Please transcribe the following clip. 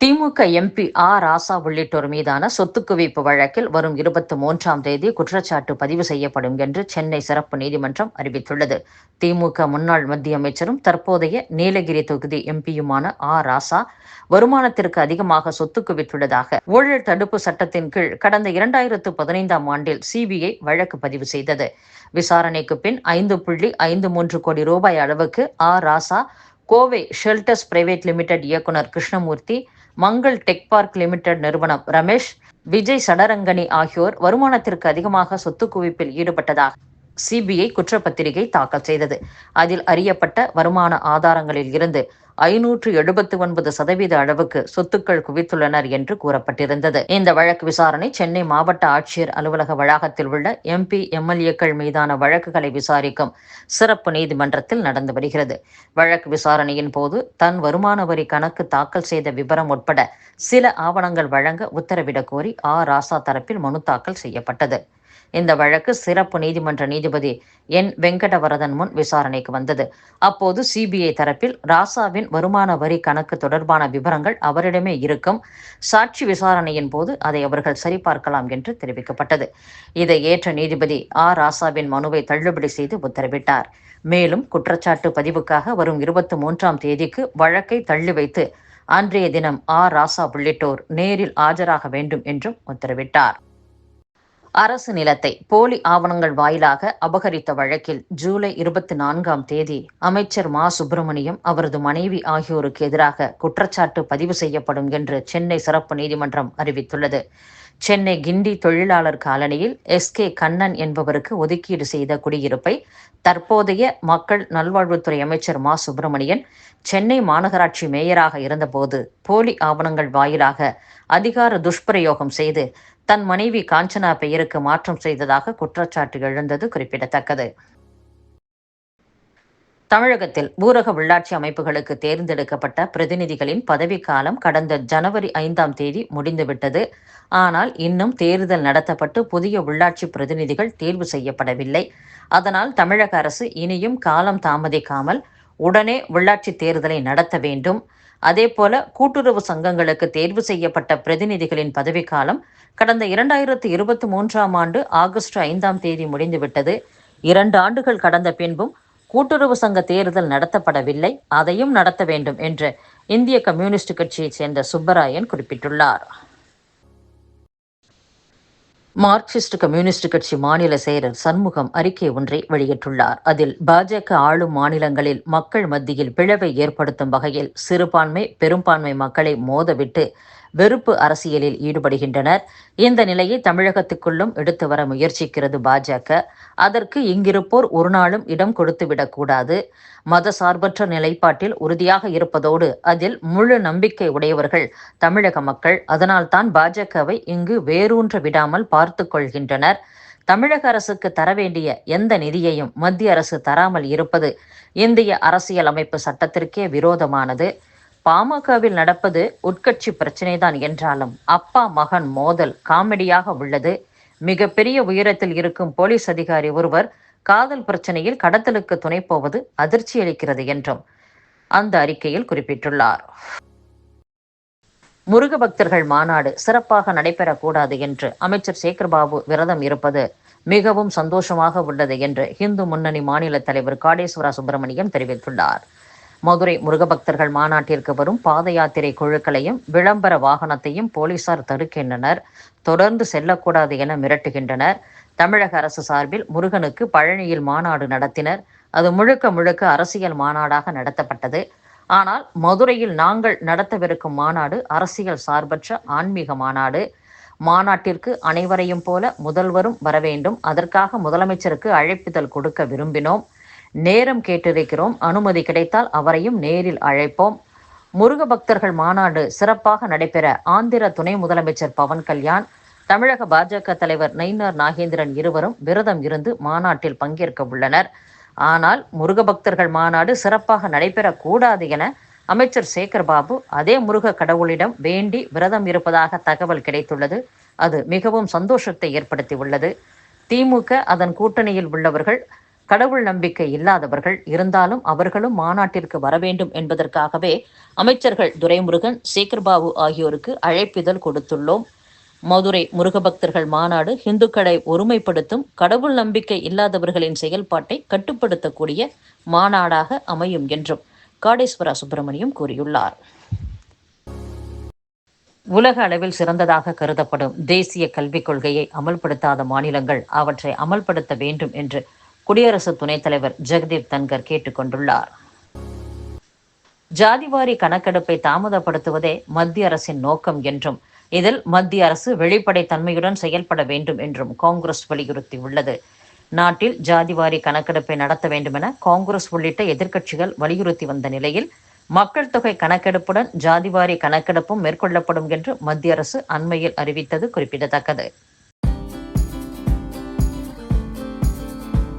திமுக MP ஆ ராசா உள்ளிட்டோர் மீதான சொத்து குவிப்பு வழக்கில் வரும் இருபத்தி மூன்றாம் தேதி குற்றச்சாட்டு பதிவு செய்யப்படும் என்று சென்னை சிறப்பு நீதிமன்றம் அறிவித்துள்ளது. திமுக முன்னாள் மத்திய அமைச்சரும் தற்போதைய நீலகிரி தொகுதி எம்பியுமான ஆ ராசா வருமானத்திற்கு அதிகமாக சொத்து குவித்துள்ளதாக ஊழல் தடுப்பு சட்டத்தின் கீழ் கடந்த இரண்டாயிரத்து பதினைந்தாம் ஆண்டில் சிபிஐ வழக்கு பதிவு செய்தது. விசாரணைக்கு பின் ஐந்து புள்ளி ஐந்து மூன்று கோடி ரூபாய் அளவுக்கு A Raja Kovai shelters private limited இயக்குனர் Krishnamoorthy Mangal tech park limited நிறுவனம் ரமேஷ் விஜய் சடரங்கனி ஆகியோர் வருமானத்திற்கு அதிகமாக சொத்து குவிப்பில் ஈடுபட்டதாக சிபிஐ குற்றப்பத்திரிகை தாக்கல் செய்தது. அதில் அறியப்பட்ட வருமான ஆதாரங்களில் இருந்து ஐநூற்று எழுபத்தி ஒன்பது சதவீத அளவுக்கு சொத்துக்கள் குவித்துள்ளனர் என்று கூறப்பட்டிருந்தது. இந்த வழக்கு விசாரணை சென்னை மாவட்ட ஆட்சியர் அலுவலக வளாகத்தில் உள்ள எம்பி எம்எல்ஏக்கள் மீதான வழக்குகளை விசாரிக்கும் சிறப்பு நீதிமன்றத்தில் நடந்து வருகிறது. வழக்கு விசாரணையின் போது தன் வருமான வரி கணக்கு தாக்கல் செய்த விவரம் உட்பட சில ஆவணங்கள் வழங்க உத்தரவிடக் கோரி ஆ. ராசா தரப்பில் மனு தாக்கல் செய்யப்பட்டது. இந்த வழக்கு சிறப்பு நீதிமன்ற நீதிபதி என் வெங்கடவரதன் முன் விசாரணைக்கு வந்தது. அப்போது சிபிஐ தரப்பில் ராசாவின் வருமான வரி கணக்கு தொடர்பான விவரங்கள் அவரிடமே இருக்கும். சாட்சி விசாரணையின் போது அதை அவர்கள் சரிபார்க்கலாம் என்று தெரிவிக்கப்பட்டது. இதை ஏற்ற நீதிபதி ஆர் ராசாவின் மனுவை தள்ளுபடி செய்து உத்தரவிட்டார். மேலும் குற்றச்சாட்டு பதிவுக்காக வரும் இருபத்தி மூன்றாம் தேதிக்கு வழக்கை தள்ளி வைத்து அன்றைய தினம் ஆர் ராசா உள்ளிட்டோர் நேரில் ஆஜராக வேண்டும் என்றும் உத்தரவிட்டார். அரசு நிலத்தை போலி ஆவணங்கள் வாயிலாக அபகரித்த வழக்கில் ஜூலை இருபத்தி நான்காம் தேதி அமைச்சர் மா. சுப்பிரமணியம் அவரது மனைவி ஆகியோருக்கு எதிராக குற்றச்சாட்டு பதிவு செய்யப்படும் என்று சென்னை சிறப்பு நீதிமன்றம் அறிவித்துள்ளது. சென்னை கிண்டி தொழிலாளர் காலனியில் எஸ். கே. கண்ணன் என்பவருக்கு ஒதுக்கீடு செய்த குடியிருப்பை தற்போதைய மக்கள் நல்வாழ்வுத்துறை அமைச்சர் மா. சுப்பிரமணியன் சென்னை மாநகராட்சி மேயராக இருந்தபோது போலி ஆவணங்கள் வாயிலாக அதிகார துஷ்பிரயோகம் செய்து தன் மனைவி காஞ்சனா பெயருக்கு மாற்றம் செய்ததாக குற்றச்சாட்டு எழுந்தது குறிப்பிடத்தக்கது. தமிழகத்தில் ஊரக உள்ளாட்சி அமைப்புகளுக்கு தேர்ந்தெடுக்கப்பட்ட பிரதிநிதிகளின் பதவிக்காலம் கடந்த ஜனவரி ஐந்தாம் தேதி முடிந்துவிட்டது. ஆனால் இன்னும் தேர்தல் நடத்தப்பட்டு புதிய உள்ளாட்சி பிரதிநிதிகள் தேர்வு செய்யப்படவில்லை. அதனால் தமிழக அரசு இனியும் காலம் தாமதிக்காமல் உடனே உள்ளாட்சி தேர்தலை நடத்த வேண்டும். அதேபோல கூட்டுறவு சங்கங்களுக்கு தேர்வு செய்யப்பட்ட பிரதிநிதிகளின் பதவிக்காலம் கடந்த இரண்டாயிரத்து இருபத்தி மூன்றாம் ஆண்டு ஆகஸ்ட் ஐந்தாம் தேதி முடிந்துவிட்டது. இரண்டு ஆண்டுகள் கடந்த பின்பும் கூட்டுறவு சங்க தேர்தல் நடத்தப்படவில்லை. அதையும் நடத்த வேண்டும் என்று இந்திய கம்யூனிஸ்ட் கட்சியைச் சேர்ந்த சுப்பராயன் குறிப்பிட்டுள்ளார். மார்க்சிஸ்ட் கம்யூனிஸ்ட் கட்சி மாநில செயலர் சண்முகம் அறிக்கை ஒன்றை வெளியிட்டுள்ளார். அதில் பாஜக ஆளும் மாநிலங்களில் மக்கள் மத்தியில் பிளவை ஏற்படுத்தும் வகையில் சிறுபான்மை பெரும்பான்மை மக்களை மோதவிட்டு வெறுப்பு அரசியலில் ஈடுபடுகின்றனர். இந்த நிலையை தமிழகத்துக்குள்ளும் எடுத்து வர முயற்சிக்கிறது பாஜக. அதற்கு இங்கிருப்போர் ஒரு நாளும் இடம் கொடுத்துவிடக்கூடாது மத சார்பற்ற நிலைப்பாட்டில் உறுதியாக இருப்பதோடு அதில் முழு நம்பிக்கை உடையவர்கள் தமிழக மக்கள். அதனால்தான் பாஜகவை இங்கு வேரூன்ற விடாமல் பார்த்து கொள்கின்றனர். தமிழக அரசுக்கு தர வேண்டிய எந்த நிதியையும் மத்திய அரசு தராமல் இருப்பது இந்திய அரசியல் அமைப்பு சட்டத்திற்கே விரோதமானது. பாமகவில் நடப்பது உட்கட்சி பிரச்சனைதான் என்றாலும் அப்பா மகன் மோதல் காமெடியாக உள்ளது. மிகப்பெரிய உயரத்தில் இருக்கும் போலீஸ் அதிகாரி ஒருவர் காதல் பிரச்சனையில் கடத்தலுக்கு துணை போவது அதிர்ச்சி அளிக்கிறது என்றும் அந்த அறிக்கையில் குறிப்பிட்டுள்ளார். முருக பக்தர்கள் மாநாடு சிறப்பாக நடைபெறக்கூடாது என்று அமைச்சர் சேகர்பாபு விரதம் இருப்பது மிகவும் சந்தோஷமாக உள்ளது என்று இந்து முன்னணி மாநில தலைவர் காடேஸ்வரா சுப்பிரமணியம் தெரிவித்துள்ளார். மதுரை முருகபக்தர்கள் மாநாட்டிற்கு வரும் பாத யாத்திரை குழுக்களையும் விளம்பர வாகனத்தையும் போலீசார் தடுக்கின்றனர். தொடர்ந்து செல்லக்கூடாது என மிரட்டுகின்றனர். தமிழக அரசு சார்பில் முருகனுக்கு பழனியில் மாநாடு நடத்தினர். அது முழுக்க முழுக்க அரசியல் மாநாடாக நடத்தப்பட்டது. ஆனால் மதுரையில் நாங்கள் நடத்தவிருக்கும் மாநாடு அரசியல் சார்பற்ற ஆன்மீக மாநாடு. மாநாட்டிற்கு அனைவரையும் போல முதல்வரும் வர வேண்டும் அதற்காக முதலமைச்சருக்கு அழைப்பிதழ் கொடுக்க விரும்பினோம். நேரம் கேட்டிருக்கிறோம். அனுமதி கிடைத்தால் அவரையும் நேரில் அழைப்போம். முருக பக்தர்கள் மாநாடு சிறப்பாக நடைபெற ஆந்திர துணை முதலமைச்சர் பவன் கல்யாண் தமிழக பாஜக தலைவர் நயினார் நாகேந்திரன் இருவரும் விரதம் இருந்து மாநாட்டில் பங்கேற்க உள்ளனர். ஆனால் முருக பக்தர்கள் மாநாடு சிறப்பாக நடைபெறக்கூடாது என அமைச்சர் சேகர் பாபு அதே முருக கடவுளிடம் வேண்டி விரதம் இருப்பதாக தகவல் கிடைத்துள்ளது. அது மிகவும் சந்தோஷத்தை ஏற்படுத்தி உள்ளது திமுக அதன் கூட்டணியில் உள்ளவர்கள் கடவுள் நம்பிக்கை இல்லாதவர்கள் இருந்தாலும் அவர்களும் மாநாட்டிற்கு வர வேண்டும் என்பதற்காகவே அமைச்சர்கள் துரைமுருகன் சேகர்பாபு ஆகியோருக்கு அழைப்பிதழ் கொடுத்துள்ளோம். மதுரை முருகபக்தர்கள் மாநாடு இந்துக்களை ஒருமைப்படுத்தும் கடவுள் நம்பிக்கை இல்லாதவர்களின் செயல்பாட்டை கட்டுப்படுத்தக்கூடிய மாநாடாக அமையும் என்றும் காடேஸ்வரா சுப்பிரமணியம் கூறியுள்ளார். உலக அளவில் சிறந்ததாக கருதப்படும் தேசிய கல்விக் கொள்கையை அமல்படுத்தாத மாநிலங்கள் அவற்றை அமல்படுத்த வேண்டும் என்று குடியரசு துணைத் தலைவர் ஜெகதீப் தன்கர் கேட்டுக்கொண்டுள்ளார். ஜாதிவாரி கணக்கெடுப்பை தாமதப்படுத்துவதே மத்திய அரசின் நோக்கம் என்றும் இதில் மத்திய அரசு வெளிப்படைத்தன்மையுடன் செயல்பட வேண்டும் என்றும் காங்கிரஸ் வலியுறுத்தியுள்ளது. நாட்டில் ஜாதிவாரி கணக்கெடுப்பை நடத்த வேண்டுமென காங்கிரஸ் உள்ளிட்ட எதிர்க்கட்சிகள் வலியுறுத்தி வந்த நிலையில் மக்கள் தொகை கணக்கெடுப்புடன் ஜாதிவாரி கணக்கெடுப்பும் மேற்கொள்ளப்படும் என்று மத்திய அரசு அண்மையில் அறிவித்தது குறிப்பிடத்தக்கது.